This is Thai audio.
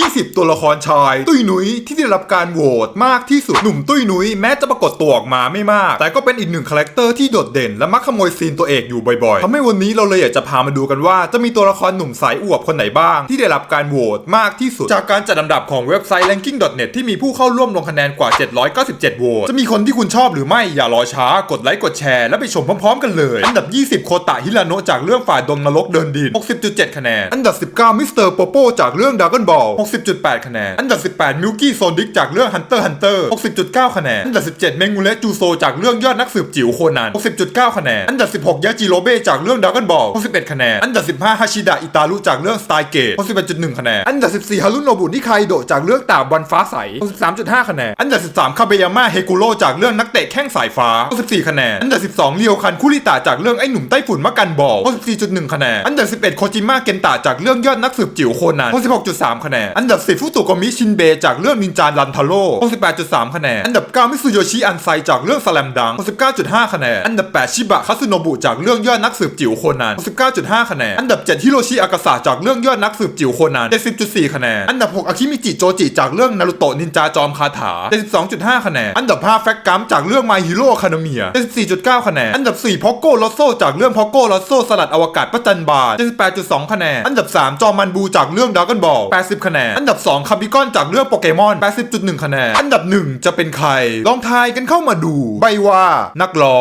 20 ตัวละครชาย ตุ้ยหนุยที่ได้รับการโหวตมากที่สุดหนุ่มตุ้ยหนุยแม้จะปรากฏตัวออกมาไม่มาก แต่ก็เป็นอีกหนึ่งคาแรคเตอร์ที่โดดเด่นและมักขโมยซีนตัวเอกอยู่บ่อยๆทำให้วันนี้เราเลยอยากจะพามาดูกันว่า จะมีตัวละครหนุ่มสายอวบคนไหนบ้าง ที่ได้รับการโหวตมากที่สุด จากการจัดอันดับของเว็บไซต์ ranking.net ที่มีผู้เข้าร่วมลงคะแนนกว่า 797 โหวตจะมีคนที่คุณชอบหรือไม่อย่ารอช้ากดไลค์กดแชร์และไปชมพร้อมๆ กันเลย อันดับ 20 โคตะฮิราโนะจากเรื่องฝ่ายดงนรกเดินดิน60.7 คะแนนอันดับ 19 มิสเตอร์โปโปจากเรื่องด r a กบอล60.8 คะแนน อันดับ 18 มิลกี้โซดิกจากเรื่อง Hunter x Hunter 60.9 คะแนน อันดับ 17 เมงูเลจูโซจากเรื่องยอดนักสืบจิ๋วโคนัน 60.9 คะแนน อันดับ 16 ยาจิโรเบจากเรื่องด r a ก o n บอล61 คะแนน อันดับ 15 ฮาชิดะอิตารุจากเรื่องสไตเกต61.1 คะแนน อันดับ 14 ฮารุโนบุนิไคโดจากเรื่องตาบันฟ้าใส63.5 คะแนน อันดับ 13 คาเบยาม่าเฮกุโรจากเรื่องนักเตะแข้งสายฟ้า64คะแนน อันดับ 12 เรียวคันคุริตะจากเรื่องไอ้หนุ่มไต้ฝุ่นมะกันบอล64.1 คะแนน อันดับ 11 โคจิมะเกนตะจากเรื่องยอดนักสืบจิ๋วโคนัน66.3 คะแนนอันดับ 10 ฟุตุโกมิชินเบจากเรื่องนินจารันทาโร่68.3 คะแนน อันดับ 9 มิสุโยชิอันไซจากเรื่องสแลมดัง69.5 คะแนน อันดับ 8 ชิบะคาสึโนบุจากเรื่องยอดนักสืบจิ๋วโคนัน69.5 คะแนน อันดับ 7 ฮิโรชิอากาสะจากเรื่องยอดนักสืบจิ๋วโคนัน70.4 คะแนน อันดับ 6 อาคิมิจิโจจิจากเรื่องนารุโตะนินจาจอมคาถา72.5 คะแนน อันดับ 5 แฟกกัมจากเรื่อง My Hero Academia 74.9 คะแนน อันดับ 4พอกโกลอสโซจากเรื่องพอกโกลอสโซสลัดอวกาศประจันบา78.2 คะแนน อันดับ 3 จอมันบูจากเรื่องด r a ก o n บอล80 คะแนนอันดับ 2คาบิกอนจากเรื่องโปเกมอน 80.1 คะแนน อันดับ 1 จะเป็นใคร ลองทายกันเข้ามาดู ใบว่านักร้อง